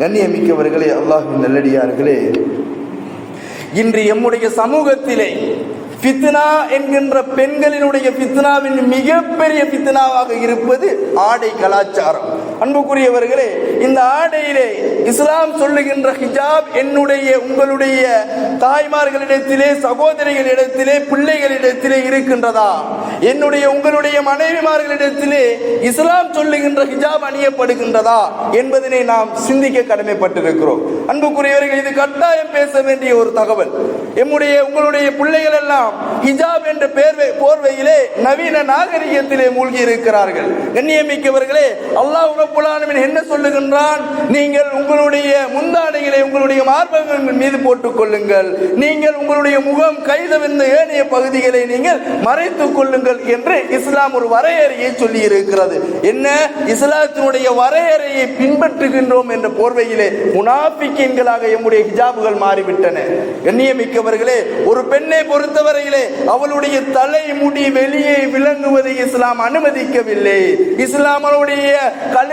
கண்ணியமிக்கவர்களே அல்லாஹின் நல்லடியார்களே. இன்று எம்முடைய சமூகத்திலே பித்னா என்கின்ற பெண்களினுடைய பித்னாவின் மிகப்பெரிய பித்னாவாக இருப்பது ஆடை கலாச்சாரம். அன்புக்குரியவர்களே இந்த ஆடையிலே இஸ்லாம் சொல்லுகின்ற ஹிஜாப் என்னுடைய உங்களுடைய தாய்மார்களிடத்திலே சகோதரிகளிடத்திலே பிள்ளைகளிடத்திலே இருக்கின்றதா? என்னுடைய உங்களுடைய மனைவிமார்களிடத்திலே இஸ்லாம் சொல்லுகின்ற ஹிஜாப் அணியப்படுகின்றதா என்பதனை நாம் சிந்திக்க கடமைப்பட்டிருக்கிறோம். அன்புக்குரியவர்கள் இது கட்டாயம் பேச வேண்டிய ஒரு தகவல். எம்முடைய உங்களுடைய பிள்ளைகள் எல்லாம் ஹிஜாப் என்ற பேர்வை போர்வையிலே நவீன நாகரிகத்திலே மூழ்கி இருக்கிறார்கள். கண்ணியமிக்கவர்களே அல்லாஹ் ரப்புல் என்ன சொல்லுகின்றான்? நீங்கள் உங்களுடைய முந்தாடைகளை உங்களுடைய மார்பகங்கள் மீது போட்டுக் கொள்ளுங்கள் நீங்கள் உங்களுடைய முகம் கைதவிந்த ஏனைய பகுதிகளை நீங்கள் மறைத்துக் கொள்ளுங்கள் என்று இஸ்லாம் ஒரு வரையறையை சொல்லி இருக்கிறது என்ன? இஸ்லாத்தினுடைய வரையறையை பின்பற்றுகின்றோம் என்ற போர்வையிலே முனாபிக்கின்களாக எம்முடைய ஹிஜாபுகள் மாறிவிட்டன. கண்ணியமிக்கவர்களே ஒரு பெண்ணை பொறுத்தவரையிலே அவளுடைய தலை முடி வெளியே விளங்குவதை இஸ்லாம் அனுமதிக்கவில்லை. இஸ்லாம் அவளுடைய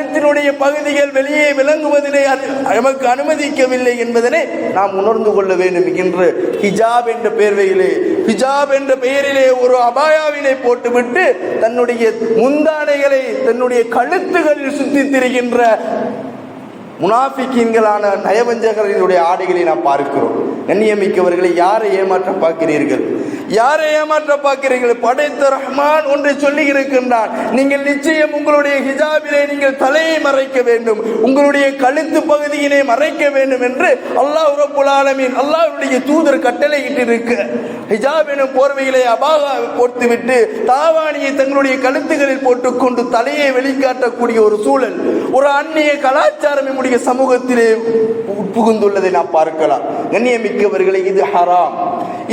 கழுத்தினுடைய பகுதிகள் வெளியே விளங்குவதிலே நமக்கு அனுமதிக்கவில்லை என்பதனை நாம் உணர்ந்து கொள்ள வேண்டும் என்று ஹிஜாப் என்ற பேர்வையிலே ஹிஜாப் என்ற பெயரிலே ஒரு அபாயாவினை போட்டுவிட்டு தன்னுடைய முந்தானைகளை தன்னுடைய கழுத்துகளில் சுத்தி திரிகின்ற முனாஃபிக்கீன்களான நயவஞ்சகர்களுடைய ஆடைகளை நாம் பார்க்கிறோம். கண்ணியமிக்கவர்களை யாரை ஏமாற்ற பார்க்கிறீர்கள்? யாரை ஏமாற்ற பார்க்கிறீர்கள்? படைத்த ரஹ்மான் ஒன்றை சொல்லி இருக்கின்றான். நீங்கள் நிச்சயம் உங்களுடைய ஹிஜாபிலே நீங்கள் தலையை மறைக்க வேண்டும். உங்களுடைய கழுத்து பகுதியினை மறைக்க வேண்டும் என்று அல்லாஹ் ரப்புல் ஆலமீன் அல்லாஹ்வுடைய தூதர் கட்டளையிட்டிருக்க. ஹிஜாப் எனும் போர்வையிலே அபாக போட்டுவிட்டு தாவாணியை தங்களுடைய கழுத்துகளில் போட்டுக்கொண்டு தலையை வெளிக்காட்டக்கூடிய ஒரு சூழல் ஒரு அந்நிய கலாச்சாரம் நம்முடைய சமூகத்திலே புகுந்துள்ளதை நாம் பார்க்கலாம். கண்ணியமிக்கவர்களை இது ஹராம்.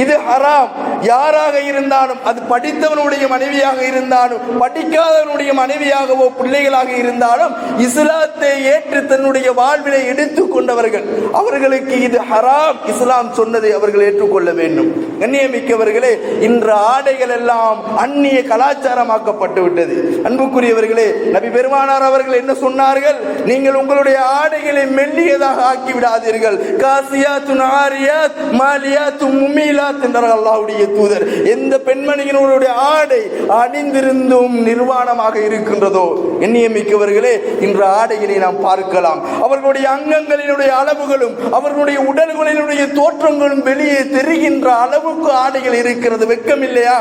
இது ஹராம். யாராக இருந்தாலும் அது படித்தவனுடைய மனைவியாக இருந்தாலும் படிக்காதவனுடைய மனைவியாகவோ பிள்ளைகளாக இருந்தாலும் இஸ்லாத்தை ஏற்று தன்னுடைய வாழ்விலை எடுத்து கொண்டவர்கள் அவர்களுக்கு இது ஹராம். இஸ்லாம் சொன்னதை அவர்கள் ஏற்றுக்கொள்ள வேண்டும். கண்ணியமிக்கவர்களே இன்று ஆடைகள் எல்லாம் அந்நிய கலாச்சாரமாக்கப்பட்டு விட்டது. அன்புக்குரியவர்களே நபி பெருமானார் அவர்கள் என்ன சொன்னார்கள்? நீங்கள் உங்களுடைய ஆடைகளை மெல்லியதாக ஆக்கி விடாதீர்கள். காசியாத்து மாலியா மாலியாத்து முமீலாத் என்றார்கள் தூதர். எந்த பெண்மணியினுடைய ஆடை அணிந்திருந்தும் நிர்வாணமாக இருக்கின்றதோ எண்ணியமிக்கவர்களே இன்று ஆடைகளை நாம் பார்க்கலாம். அவர்களுடைய அங்கங்களினுடைய அளவுகளும் அவர்களுடைய உடல்களினுடைய தோற்றங்களும் வெளியே தெரிகின்ற அளவுக்கு ஆடைகள் இருக்கிறது. வெக்கம் இல்லையா?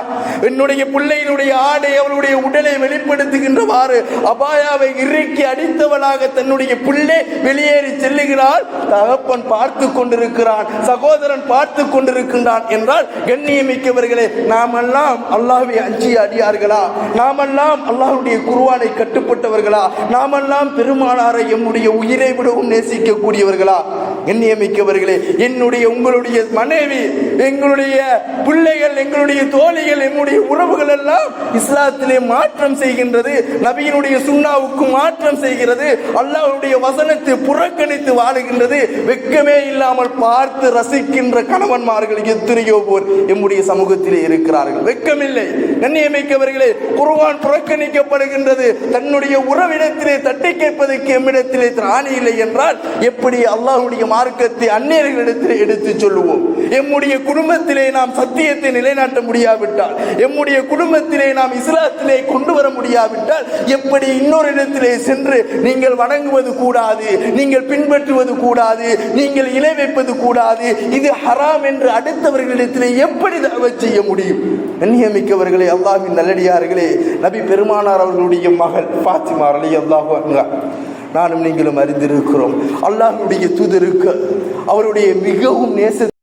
என்னுடைய பிள்ளையினுடைய ஆடை அவருடைய உடலை வெளிப்படுத்துகின்றவாறு அபாயாவை இறுக்கி அடித்தவளாக தன்னுடைய பிள்ளை வெளியேறி செல்லுகிறாள். தகப்பன் பார்த்து கொண்டிருக்கிறான் சகோதரன் பார்த்து கொண்டிருக்கின்றான் என்றால் கண்ணியமிக்கவர்களே நாமெல்லாம் அல்லாஹை அஞ்சிய அடியார்களா? நாமெல்லாம் அல்லாஹுடைய குருவானை கட்டுப்பட்டவர்களா? நாமெல்லாம் பெருமானாரை எம்முடைய உயிரை விடவும் நேசிக்கக்கூடியவர்களா? கண்ணியமிக்கவர்களே என்னுடைய உங்களுடைய மனைவி எங்களுடைய பிள்ளைகள் எங்களுடைய தோழிகள் எம்முடைய உறவுகள் எல்லாம் இஸ்லாத்திலே மாற்றம் செய்கின்றது நபியினுடைய சுண்ணாவுக்கு மாற்றம் செய்கிறது அல்லாஹுடைய வசனத்தை புறக்கணித்து வாழுகின்றது வெட்கமே இல்லாமல் பார்த்து ரசிக்கின்ற கணவன்மார்கள் எத்தனை போர் எம்முடைய சமூகத்திலே இருக்கிறார்கள். வெக்கமில்லை கண்ணியமிக்கவர்களே குருவான் புறக்கணிக்கப்படுகின்றது. தன்னுடைய உறவிடத்திலே தட்டி கேட்பதற்கு எம்மிடத்திலே திராணி இல்லை என்றால் எப்படி அல்லாஹுடைய மார்க்கத்தை அந்நியர்களிடத்திலே எடுத்துச் சொல்லுவோம்? எம்முடைய குடும்பத்திலே நாம் சத்தியத்தை நிலைநாட்ட முடியாவிட்டால் எம்முடைய குடும்பத்திலே நாம் இஸ்லாத்திலே கொண்டு வர முடியாவிட்டால் எப்படி இன்னொரு இடத்திலே சென்று நீங்கள் வணங்குவது கூடாது நீங்கள் பின்பற்றுவது கூடாது நீங்கள் இணை வைப்பது கூடாது இது ஹராம் என்று அடுத்தவர்கள் அவர்களிடத்திலே எப்படி தவச் செய்ய முடியும்? கண்ணியமிக்கவர்களே அல்லாஹ்வின் நல்லடியார்களே நபி பெருமானார் அவர்களுடைய மகள் பாத்திமார் அலி அல்லாஹ் நானும் நீங்களும் அறிந்திருக்கிறோம். அல்லாஹ்வுடைய தூதருக்கு அவருடைய மிகவும் நேச